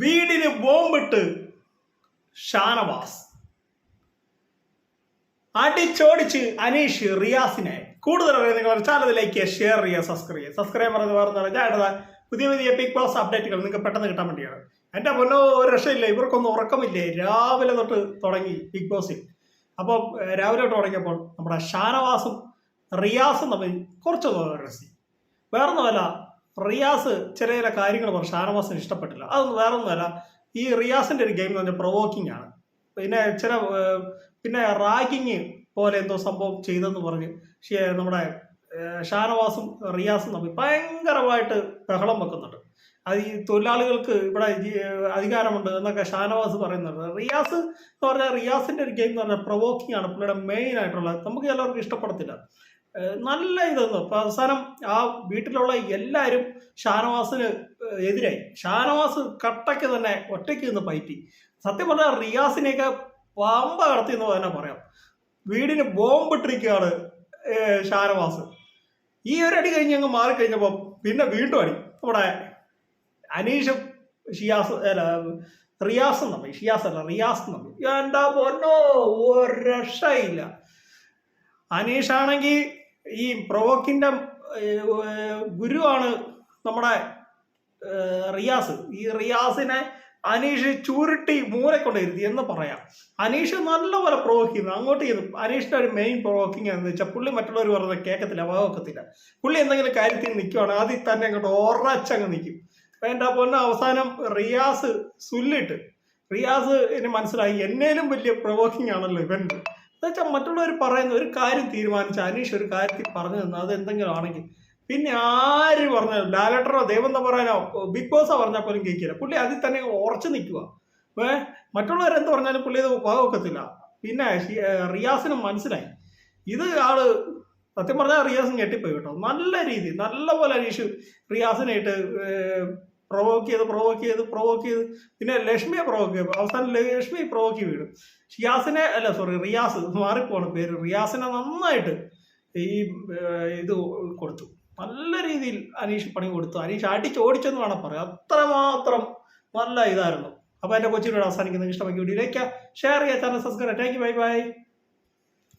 വീടിന് ബോംബിട്ട് ഷാനവാസ്. അടിച്ചോടിച്ച് അനീഷ് റിയാസിനെ. കൂടുതൽ അറിയാൻ നിങ്ങൾ ചാനലിലേക്ക് ഷെയർ ചെയ്യുക സബ്സ്ക്രൈബ് ചെയ്യുക. സബ്സ്ക്രൈബ് പറഞ്ഞത് വേറെ ഞാൻ പുതിയ പുതിയ ബിഗ് ബോസ് അപ്ഡേറ്റുകൾ നിങ്ങൾക്ക് പെട്ടെന്ന് കിട്ടാൻ വേണ്ടിയാണ്. എന്റെ പൊന്നോ ഒരു രക്ഷയില്ല. ഇവർക്കൊന്നും ഉറക്കമില്ലേ? രാവിലെ തൊട്ട് തുടങ്ങി ബിഗ് ബോസിൽ അപ്പോൾ രാവിലെ തൊട്ട് തുടങ്ങിയപ്പോൾ നമ്മുടെ ഷാനവാസും റിയാസും തമ്മിൽ കുറച്ച് രസി. വേറൊന്നുമല്ല റിയാസ് ചില ചില കാര്യങ്ങൾ പറഞ്ഞു. ഷാനവാസിന് ഇഷ്ടപ്പെട്ടില്ല. അതൊന്നും വേറൊന്നുമല്ല. ഈ റിയാസിന്റെ ഒരു ഗെയിം എന്ന് പറഞ്ഞാൽ പ്രൊവോക്കിംഗ് ആണ്. പിന്നെ ചില പിന്നെ റാഗിങ് പോലെ എന്തോ സംഭവം ചെയ്തെന്ന് പറഞ്ഞ് നമ്മുടെ ഷാനവാസും റിയാസും തമ്മിൽ ഭയങ്കരമായിട്ട് ബഹളം വെക്കുന്നുണ്ട്. അത് ഈ തൊഴിലാളികൾക്ക് ഇവിടെ അധികാരമുണ്ട് എന്നൊക്കെ ഷാനവാസ് പറയുന്നുണ്ട്. റിയാസ് എന്ന് പറഞ്ഞാൽ റിയാസിന്റെ ഒരു ഗെയിം എന്ന് പറഞ്ഞാൽ പ്രൊവോക്കിംഗ് ആണ്. പുള്ളിയുടെ മെയിൻ ആയിട്ടുള്ളത് നമുക്ക് എല്ലാവർക്കും ഇഷ്ടപ്പെടത്തില്ല. നല്ല ഇതൊന്നും. അപ്പം അവസാനം ആ വീട്ടിലുള്ള എല്ലാവരും ഷാനവാസിന് എതിരായി. ഷാനവാസ് കട്ടയ്ക്ക് തന്നെ ഒറ്റയ്ക്ക് നിന്ന് പയറ്റി. സത്യം പറഞ്ഞാൽ റിയാസിനെയൊക്കെ പാമ്പ കടത്തി എന്ന് തന്നെ പറയാം. വീടിന് ബോംബിട്ടിരിക്കുകയാണ് ഷാനവാസ്. ഈ ഒരു അടി കഴിഞ്ഞ് അങ്ങ് മാറിക്കഴിഞ്ഞപ്പോൾ പിന്നെ വീണ്ടും അടി. നമ്മുടെ അനീഷ് ഷിയാസ് അല്ല റിയാസും തമ്മിൽ. ഷിയാസ് അല്ല റിയാസും തമ്മിൽ. എന്താ പൊന്നോ? ഒരു രക്ഷയില്ല. അനീഷാണെങ്കിൽ ഈ പ്രൊവോക്കിന്റെ ഗുരുവാണ് നമ്മുടെ റിയാസ്. ഈ റിയാസിനെ അനീഷ് ചൂരുട്ടി മൂലെ കൊണ്ടിരുത്തി എന്ന് പറയാം. അനീഷ് നല്ലപോലെ പ്രൊവോക്ക് ചെയ്യുന്നു. അങ്ങോട്ട് ചെയ്തു അനീഷിന്റെ ഒരു മെയിൻ പ്രൊവോക്കിംഗ് എന്ന് വെച്ചാൽ പുള്ളി മറ്റുള്ളവർ പറഞ്ഞത് കേൾക്കത്തില്ല വകക്കത്തില്ല പുള്ളി എന്തെങ്കിലും കാര്യത്തിൽ നിൽക്കുവാണ് ആദ്യം തന്നെ അങ്ങോട്ട് ഉറച്ചങ്ങ് നിൽക്കും എന്റെ പൊന്നെ അവസാനം റിയാസ് സുല്ലിട്ട് റിയാസ് മനസ്സിലായി എന്നേലും വലിയ പ്രൊവോക്കിംഗ് ആണല്ലോ ഇവന്റ് എന്നുവെച്ചാൽ മറ്റുള്ളവർ പറയുന്ന ഒരു കാര്യം തീരുമാനിച്ച അനീഷ് ഒരു കാര്യത്തിൽ പറഞ്ഞു തന്നു. അത് എന്തെങ്കിലും ആണെങ്കിൽ പിന്നെ ആര് പറഞ്ഞാലും ദൈവം ദേവന്ത പറയാനോ ബിഗ് ബോസോ പറഞ്ഞാൽ പോലും കേൾക്കില്ല. പുള്ളി അതിൽ തന്നെ ഉറച്ചു നിൽക്കുക ഏ? മറ്റുള്ളവർ എന്ത് പറഞ്ഞാലും പുള്ളി ഇത് വകവെക്കത്തില്ല. പിന്നെ റിയാസിന് മനസ്സിലായി. ഇത് ആൾ സത്യം പറഞ്ഞാൽ റിയാസ് ഞെട്ടിപ്പോയി കേട്ടോ. നല്ല രീതി. നല്ല പോലെ അനീഷ് റിയാസിനെ ഇട്ട് പ്രൊവോക്ക് ചെയ്ത് പ്രൊവോക്ക് ചെയ്ത് പ്രൊവോക്ക് ചെയ്ത്. പിന്നെ ലക്ഷ്മിയെ പ്രൊവോക്ക് ചെയ്തു. അവസാനം ലക്ഷ്മി പ്രൊവോക്ക് വീടും ഷിയാസിനെ അല്ല സോറി റിയാസ് മാറിപ്പോണ് പേര്. റിയാസിനെ നന്നായിട്ട് ഈ ഇത് കൊടുത്തു. നല്ല രീതിയിൽ അനീഷ് പണി കൊടുത്തു. അനീഷ് അടിച്ചോടിച്ചെന്ന് വേണം പറയാം. അത്രമാത്രം നല്ല ഇതായിരുന്നു. അപ്പോൾ എന്റെ കൊച്ചിനോട് അവസാനിക്കുന്നത് ഇഷ്ടമാക്കി വീഡിയോയിലേക്ക് ഷെയർ ചെയ്യാൻ channel subscribe thank you bye bye